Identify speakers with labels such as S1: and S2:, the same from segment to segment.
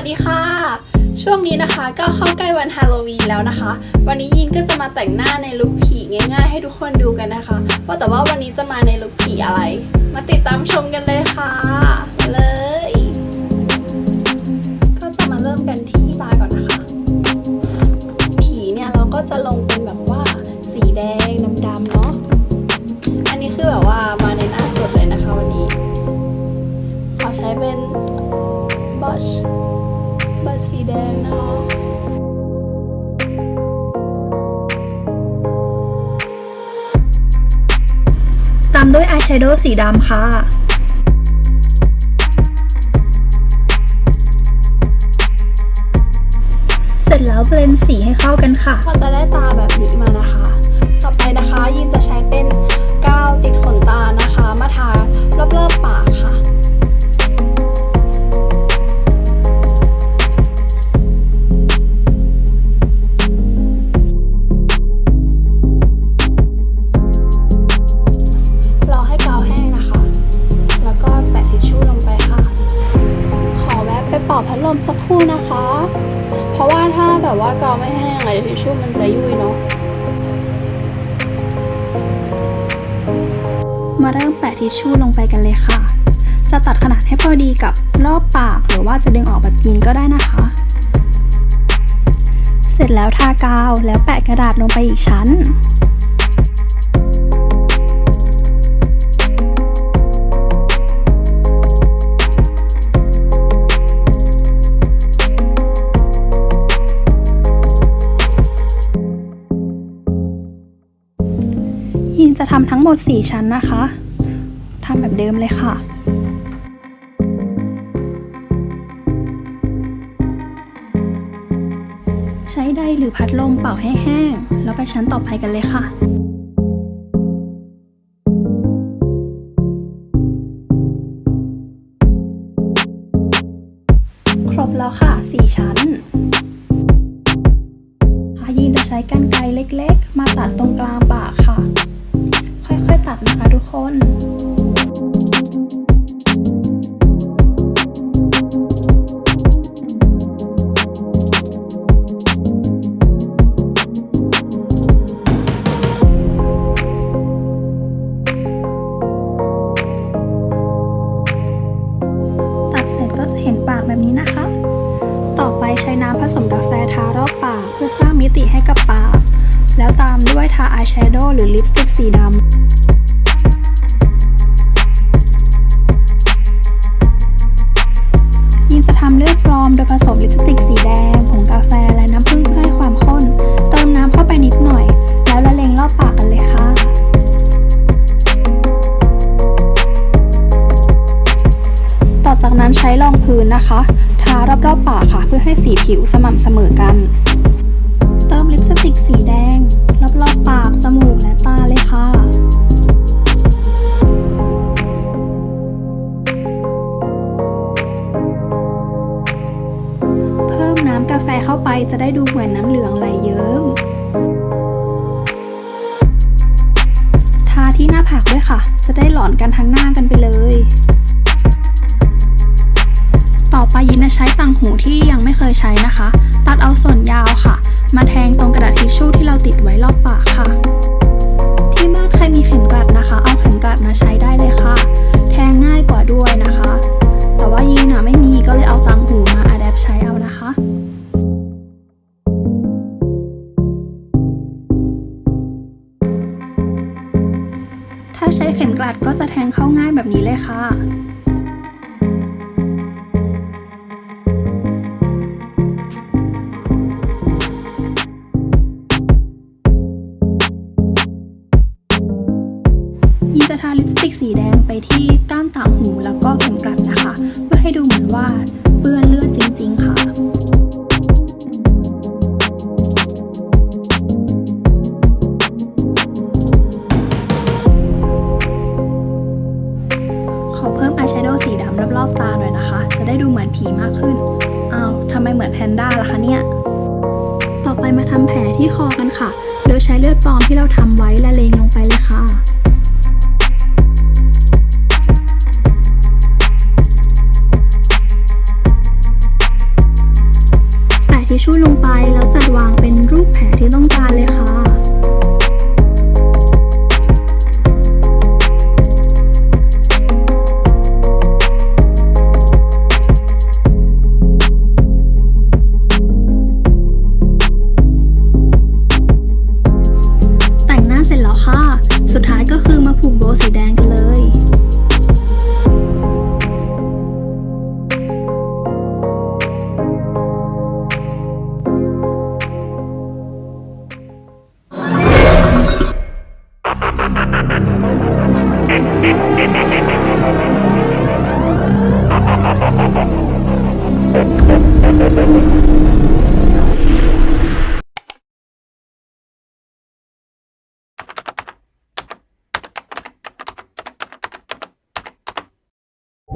S1: วัสดีค่ะ ช่วงนี้นะคะก็เข้าใกล้วันฮาโลวีนแล้วนะคะ วันนี้ยินก็จะมาแต่งหน้าในลุคผีง่ายๆ ให้ทุกคนดูกันนะคะ ว่าแต่ว่าวันนี้จะมาในลุคผีอะไร มาติดตามชมกันเลยค่ะ ด้วยอา
S2: ยแชโดว์สีดำค่ะเสร็จแล้วเบลนด์สีให้เข้ากันค่ะ
S1: ก็จะได้ตาแบบนี้มานะคะ ต่อไปนะคะยินจะใช้เป็นกาวติดขนตานะคะ มาทารอบๆปากค่ะ คู่นะคะ เพราะว่าถ้าแบบว่ากาวไม่แห้งอะเดี๋ยวทิชชู่มันจะยุ่ยเนาะ
S2: มาเริ่มแปะทิชชู่ลงไปกันเลยค่ะ จะตัดขนาดให้พอดีกับรอบปากหรือว่าจะดึงออกแบบยีนก็ได้นะคะ เสร็จแล้วทากาวแล้วแปะกระดาษลงไปอีกชั้น ทำทั้งหมด 4 ชั้นนะคะทำแบบเดิมเลยค่ะใช้ไดร์หรือพัดลมเป่าให้แห้ง แล้วไปชั้นต่อไปกันเลยค่ะ ครบแล้วค่ะ 4 ชั้นค่ะยีนจะใช้กรรไกรเล็กๆ มาตัดตรงกลางปากค่ะ ตัดนะคะทุกคนตัดเสร็จก็จะเห็นปากแบบนี้นะคะ ต่อไปใช้น้ำผสมกาแฟทารอบปากเพื่อสร้างมิติให้กับปาก แล้วตามด้วยทาอายแชโดว์หรือลิปสติกสีดำ จากนั้นใช้รองพื้นนะคะ ทารอบๆปากค่ะ เพื่อให้สีผิวสม่ำเสมอกัน เติมลิปสติกสีแดง รอบๆปาก จมูก และตาเลยค่ะเพิ่มน้ำกาแฟเข้าไปจะได้ดูเหมือนน้ำเหลืองไหลเยิ้ม ทาที่หน้าผากด้วยค่ะ จะได้หลอนกันทั้งหน้ากันไปเลย ต่อไปยินจะใช้ต่างหูที่ยังไม่เคยใช้นะคะ ตัดเอาส่วนยาวค่ะ มาแทงตรงกระดาษทิชชู่ที่เราติดไว้รอบปากค่ะ ที่บ้านใครมีเข็มกลัดนะคะ เอาเข็มกลัดมาใช้ได้เลยค่ะ แทงง่ายกว่าด้วยนะคะ แต่ว่ายีนอะไม่มีก็เลยเอาต่างหูมาอัดแอปใช้เอานะคะถ้าใช้เข็มกลัดก็จะแทงเข้าง่ายแบบนี้เลยค่ะ จะทาลิปสติกสีแดงไปที่ก้านต่างหูแล้วก็เข็มกลัดนะคะ เพื่อให้ดูเหมือนว่าเปื้อนเลือดจริง ๆ ค่ะขอเพิ่มอายแชโดว์สีดำรอบๆตาหน่อยนะคะ จะได้ดูเหมือนผีมากขึ้น อ้าวทำไมเหมือนแพนด้าล่ะคะเนี่ย ต่อไปมาทำแผลที่คอกันค่ะ โดยใช้เลือดปลอมที่เราทำไว้ละเลงลงไปเลยค่ะ ชชู่ลงไป แล้วจัดวางเป็นรูปแผลที่ต้องการเลยค่ะ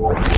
S2: Whoa.